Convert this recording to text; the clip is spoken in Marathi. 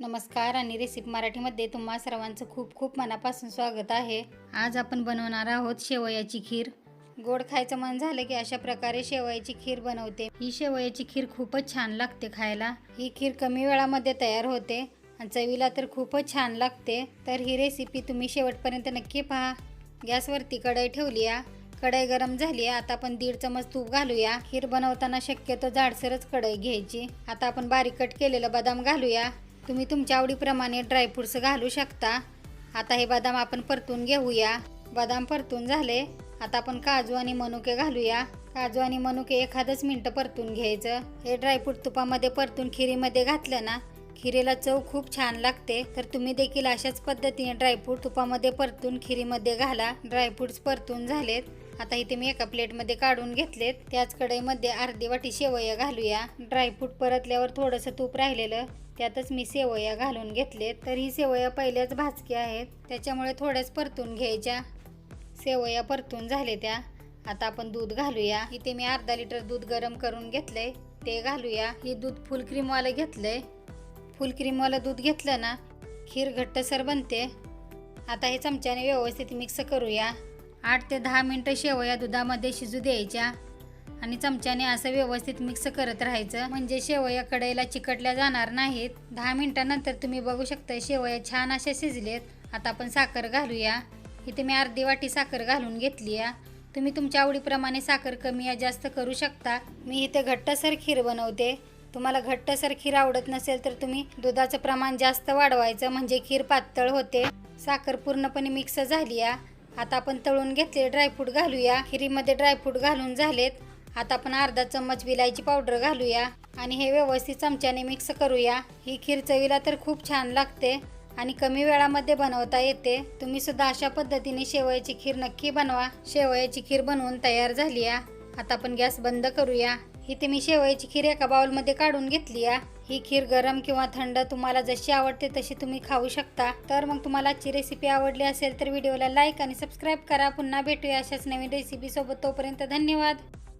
नमस्कार आणि रेसिपी मराठीमध्ये तुम्हा सर्वांचं खूप खूप मनापासून स्वागत आहे. आज आपण बनवणार आहोत शेवयाची खीर. गोड खायचं मन झालं की अशा प्रकारे शेवयाची खीर बनवते. ही शेवयाची खीर खूपच छान लागते खायला. ही खीर कमी वेळामध्ये तयार होते. आणि चवीला तर खूपच छान लागते. तर ही रेसिपी तुम्ही शेवटपर्यंत नक्की पहा. गॅसवरती कढई ठेवली कढई गरम झाली आहे आता आपण दीड चमच तूप घालूया. खीर बनवताना शक्यतो जाडसरच कढई घ्यायची. आता आपण बारीक कट केलेलं बदाम घालूया. तुम्ही तुमच्या आवडीप्रमाणे ड्रायफ्रुट्स घालू शकता. आता हे बदाम आपण परतून घेऊया. बदाम परतून झाले. आता आपण काजू आणि मनुके घालूया. काजू आणि मनुके एखादंच मिनटं परतून घ्यायचं. हे ड्रायफ्रूट तुपामध्ये परतून खिरीमध्ये घातलं ना खिरीला चव खूप छान लागते. तर तुम्ही देखील अशाच पद्धतीने ड्रायफ्रूट तुपामध्ये परतून खिरीमध्ये घाला. ड्रायफ्रुट्स परतून झालेत. आता इथे मी एका प्लेटमध्ये काढून घेतलेत. त्याच कढईमध्ये अर्धी वाटी शेवया घालूया. ड्रायफ्रूट परतल्यावर थोडंसं तूप राहिलेलं त्यातच मी सेवया घालून घेतलेत. तर ही सेवया पहिल्याच भाजकी आहेत. त्याच्यामुळे थोड्याच परतून घ्यायच्या. सेवया परतून झाले त्या. आता आपण दूध घालूया. इथे मी अर्धा लिटर दूध गरम करून घेतलंय. ते घालूया. ही दूध फुल क्रीमवालं घेतलंय. फुल क्रीमवालं दूध घेतलं ना खीर घट्टसर बनते. आता हे चमच्याने व्यवस्थित मिक्स करूया. आठ ते दहा मिनटं शेवया दुधामध्ये शिजू द्यायच्या. आणि चमच्याने असं व्यवस्थित मिक्स करत राहायचं. म्हणजे शेवया कढईला चिकटल्या जाणार नाहीत. दहा मिनटानंतर तुम्ही बघू शकता शेवया छान अशा शिजलेत. आता आपण साखर घालूया. इथे मी अर्धी वाटी साखर घालून घेतली आहे तुम्ही तुमच्या आवडीप्रमाणे साखर कमी या जास्त करू शकता. मी इथे घट्टसर खीर बनवते. तुम्हाला घट्टसर खीर आवडत नसेल तर तुम्ही दुधाचं प्रमाण जास्त वाढवायचं म्हणजे खीर पातळ होते. साखर पूर्णपणे मिक्स झाली आता आपण तळून घेतले ड्रायफ्रूट घालूया खिरीमध्ये ड्रायफ्रूट घालून झालेत. आता आपण अर्धा चम्मच विलायची पावडर घालूया आणि हे व्यवस्थित चमच्याने मिक्स करूया ही खीर चवीला तर खूप छान लागते आणि कमी वेळामध्ये बनवता येते. तुम्ही सुद्धा अशा पद्धतीने शेवयाची खीर नक्की बनवा. शेवयाची खीर बनवून तयार झाली आहे आता आपण गॅस बंद करूया. इथे मी शेवयाची खीर एका बाउलमध्ये काढून घेतली या ही खीर गरम किंवा थंड तुम्हाला जशी आवडते तशी तुम्ही खाऊ शकता. तर मग तुम्हाला आजची रेसिपी आवडली असेल तर व्हिडिओला लाईक आणि सबस्क्राईब करा. पुन्हा भेटूया अशाच नवीन रेसिपीसोबत तोपर्यंत धन्यवाद.